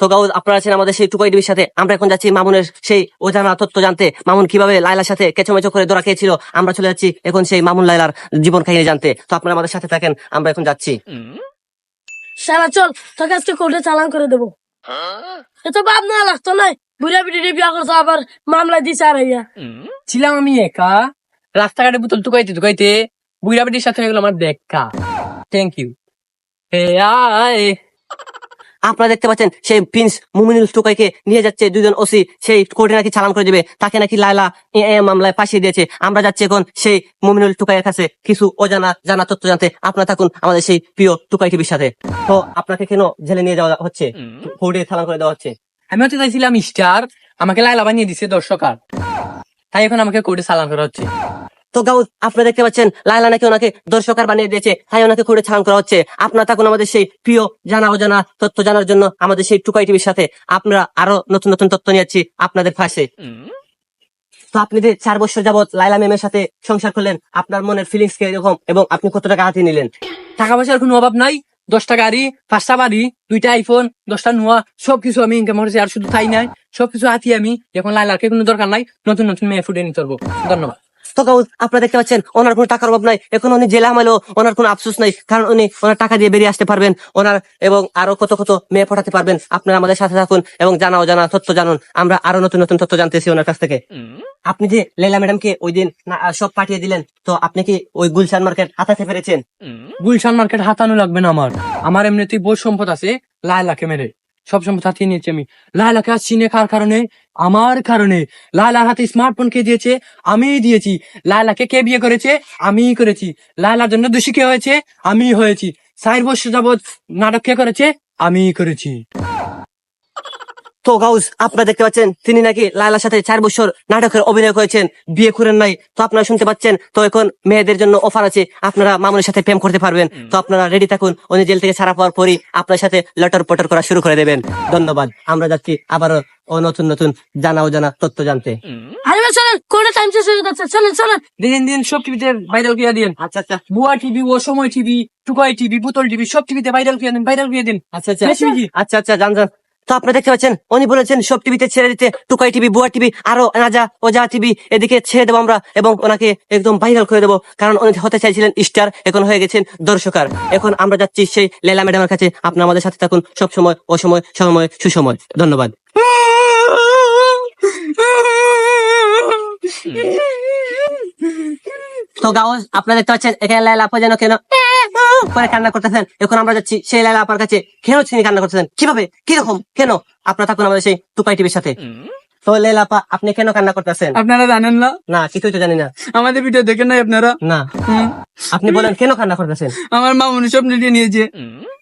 তো গাউজ আপনারা আছেন আমাদের সেই টুকাই টিভির সাথে। আমরা এখন যাচ্ছি মামুনের সেই অজানা তথ্য জানতে। মামুন কীভাবে লাইলার সাথে কেঁচোমেচো করে দোরা খেয়েছিল, আমরা চলে যাচ্ছি এখন সেই মামুন লাইলার জীবন কাহিনী জানতে। তো আপনারা আমাদের সাথে থাকেন, আমরা এখন যাচ্ছি। শালা, চল, তোকে আজকে কোর্টে চালান করে দেবো। এত বাপ না লাগতো বুড়া বিড়ি বিয়া আবার মামলা দিছে আর ইয়া। ছিলাম আমি একা। রাস্তাঘাটে বোতল টুকাইতে টুকাইতে বুড়া বেটির সাথে হয়ে গেল আমার দেখা। থ্যাংক ইউ হে আয়। আপনারা দেখতে পাচ্ছেন সেই প্রিন্স মুমিনুল টুকাইকে নিয়ে যাচ্ছে দুজন ওসি। সেই কোর্টে নাকি চালান করে দেবে। তাকে নাকি লাইলা মামলায় ফাঁসিয়ে দিয়েছে। আমরা যাচ্ছি এখন সেই মুমিনুল টুকাইয়ের কাছে। কিছু অজানা জানা তথ্য জানতে আপনারা থাকুন আমাদের সেই প্রিয় টুকাই টিভির সাথে তো আপনাকে কেন জেলে নিয়ে যাওয়া হচ্ছে? কোর্টে চালান করে দেওয়া হচ্ছে। আমি হচ্ছে চাইছিলাম স্টার আমাকে লাইলা বানিয়ে দিছে দর্শক আর। তাই এখন আমাকে কোর্টে সালাম করা হচ্ছে। তো গাউদ আপনারা দেখতে পাচ্ছেন লাইলা নাকি ওনাকে দর্শকার বানিয়ে দিয়েছে। তাই ওনাকে কোর্টে চালান করা হচ্ছে। আপনারা থাকুন আমাদের সেই প্রিয় জানা অজানা তথ্য জানার জন্য আমাদের সেই টুকাই টিভির সাথে। আপনারা আরও নতুন নতুন তথ্য নিয়ে যাচ্ছি আপনাদের পাশে। তো আপনি যে চার বছর যাবত লাইলা ম্যামের সাথে সংসার করলেন, আপনার মনের ফিলিংস কে এরকম এবং আপনি কত টাকা হাতে নিলেন? টাকা পয়সার কোনো অভাব নাই। দশটা গাড়ি পাঁচটা বাড়ি, দুইটা আইফোন দশটা নোয়া, সবকিছু আমি ইনকাম করেছি, আর শুধু তাই নাই, সবকিছু হাতি আমি এখন লাইলাকে কোনো দরকার নাই, নতুন নতুন মেয়ে ফুটে নিতে পারব। ধন্যবাদ। তো গাউদ আপনারা দেখতে পাচ্ছেন, ওনার কোনো টাকার অভাব নাই। এখন উনি জেলা হামালেও ওনার কোনো আফসোস নাই, কারণ উনি ওনার টাকা দিয়ে বেরিয়ে আসতে পারবেন। ওনার এবং আরও কত কত মেয়ে পাঠাতে পারবেন, আপনারা আমাদের সাথে থাকুন এবং জানাও জানা তথ্য জানুন। আমরা আরও নতুন নতুন তথ্য জানতেছি ওনার কাছ থেকে। আপনি যে লেলা ম্যাডামকে ওই দিন সব পাঠিয়ে দিলেন, তো আপনি কি ওই গুলশান মার্কেট হাতাতে পেরেছেন? গুলশান মার্কেট হাতানো লাগবে না আমার। আমার এমনিতেই বহু সম্পদ আছে লাইলাকে মেরে। সব সম্পদ হাতিয়ে নিয়েছি আমি। লাইলাকে আর চিনে খাওয়ার কারণে? আমার কারণে। লাইলার হাতে স্মার্টফোন কে দিয়েছে? আমিই দিয়েছি। লাইলাকে কে বিয়ে করেছে? আমিই করেছি। লাইলার জন্য দোষী কে হয়েছে? আমিই হয়েছি। সাইর বসে যাবৎ নাটক কে করেছে? আমিই করেছি। তো গাউস আপনারা দেখতে পাচ্ছেন তিনি নাকি লাইলার সাথে চার বছর নাটকের অভিনয় করেছেন বিয়ে করেন নাই। তো আপনারা শুনতে পাচ্ছেন তো এখন মেয়েদের জন্য অফার আছে আপনারা মামুনের সাথে প্রেম করতে পারবেন। তো আপনারা রেডি থাকুন উনি জেল থেকে ছাড়া পাওয়ার পরই আপনার সাথে লটর পটর করা শুরু করে দেবেন। ধন্যবাদ আমরা যাচ্ছি আবারও ও নতুন নতুন জানা অজানা তথ্য জানতে। আরে ভাই চলেন কোর্টে টাইম শেষ হয়ে যাচ্ছে? চলেন চলেন। দিন দিন সব টিভিতে ভাইরাল করে দিন। আচ্ছা আচ্ছা। বুয়া টিভি ও সময় টিভি টুকাই টিভি বুতল টিভি সব টিভিতে ভাইরাল করে দিন ভাইরাল করে দিন। আচ্ছা আচ্ছা। আচ্ছা আচ্ছা জান জান তো আপনারা দেখতে পাচ্ছেন, উনি বলেছেন, সব টিভিতে ছেড়ে দিতে, টুকাই টিভি বুয়া টিভি আরও নাজা ওজা টিভি এদিকে ছেড়ে দেবো আমরা এবং ওনাকে একদম ভাইরাল করে দেবো। কারণ উনি হতে চাইছিলেন স্টার এখন হয়ে গেছেন দর্শকার এখন আমরা যাচ্ছি সেই লেলা ম্যাডামের কাছে। আপনারা আমাদের সাথে থাকুন, সব সময়, অসময়, সময়, সুসময়। ধন্যবাদ। তো গাও আপনারা দেখতে পাচ্ছেন, এখানে লাইলা যেন কেন করে কান্না করতেছেন। এখন আমরা যাচ্ছি সেই লাইলা আপার কাছে। কেন তিনি কান্না করতেছেন? কীভাবে? কীরকম? কেন? আপনারা থাকুন আমাদের সেই টুপাই টিভির সাথে। তো লাইলা আপা আপনি কেন কান্না করতেছেন? আপনারা জানেন না? না কিছুই তো জানি না। আমাদের ভিডিও দেখেন নাই আপনারা? না। আপনি বলেন কেন কান্না করতেছেন? আমার মামুনি সব নিয়ে নিয়েছে।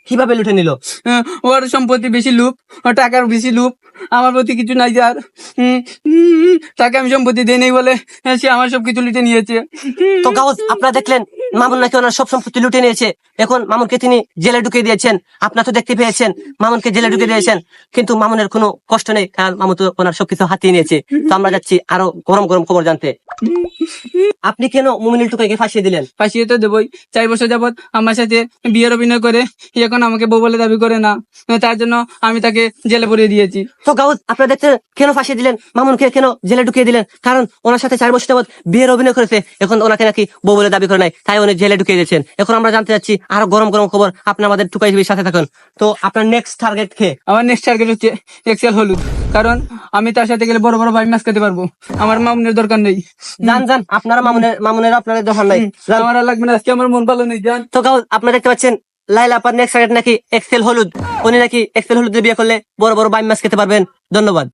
কীভাবে লুটে নিল? ওর সম্পত্তি বেশি লুপ ওর টাকার বেশি লুপ আমার প্রতি কিছু নাই যার। তাকে আমি সম্পত্তি দেই নাই বলে সে আমার সবকিছু লুটে নিয়েছে। তো গাউজ আপনারা দেখলেন মামুন নাকি ওনার সব সম্পত্তি লুটে নিয়েছে। এখন মামুনকে তিনি জেলে ঢুকে দিয়েছেন। আপনার তো দেখতে পেয়েছেন, মামুনকে জেলে ঢুকে দিয়েছেন। কিন্তু মামুনের কোনো কষ্ট নেই, কারণ মামুন তো ওনার সবকিছু হাতিয়ে নিয়েছে। তো আমরা যাচ্ছি আরও গরম গরম খবর জানতে। আপনি কেন মুমিনুল টুকাইকে ফাঁসিয়ে দিলেন? ফাঁসিয়ে তো দেবই। চার বছর যাবৎ আমার সাথে বিয়ের অভিনয় করে এখন আমাকে বউ বলে দাবি করে না। তার জন্য আমি তাকে জেলে পড়িয়ে দিয়েছি। তো গাউদ আপনারা দেখতে কেন ফাঁসিয়ে দিলেন? মামুনকে কেন জেলে ঢুকিয়ে দিলেন? কারণ ওনার সাথে চার বছর যাবত বিয়ের অভিনয় করেছে এখন ওনাকে নাকি বউ বলে দাবি করে নাই তাই উনি জেলে ঢুকিয়ে দিয়েছেন। এখন আমরা জানতে চাচ্ছি আরও গরম গরম খবর আপনি আমাদের টুকাই সাথে থাকুন। তো আপনার নেক্সট টার্গেট কে? আমার নেক্সট টার্গেট হচ্ছে এক্সেল হলুদ। কারণ আমি তার সাথে গেলে বড় বড় ভাই মাছ খেতে পারব। আমার মামুনের দরকার নেই। জান জান আপনারা মামুনের মামুনের আপনাদের দরকার নাই। আমার লাগবে না আজকে আমার মন ভালো নেই জান। তো কাউ আপনারা দেখতে পাচ্ছেন লাইলা আপার নেক্সট নাকি এক্সেল হলুদ। উনি নাকি এক্সেল হলুদ দিয়ে বিয়ে করলে বড় বড় বাইম মাছ খেতে পারবেন। ধন্যবাদ।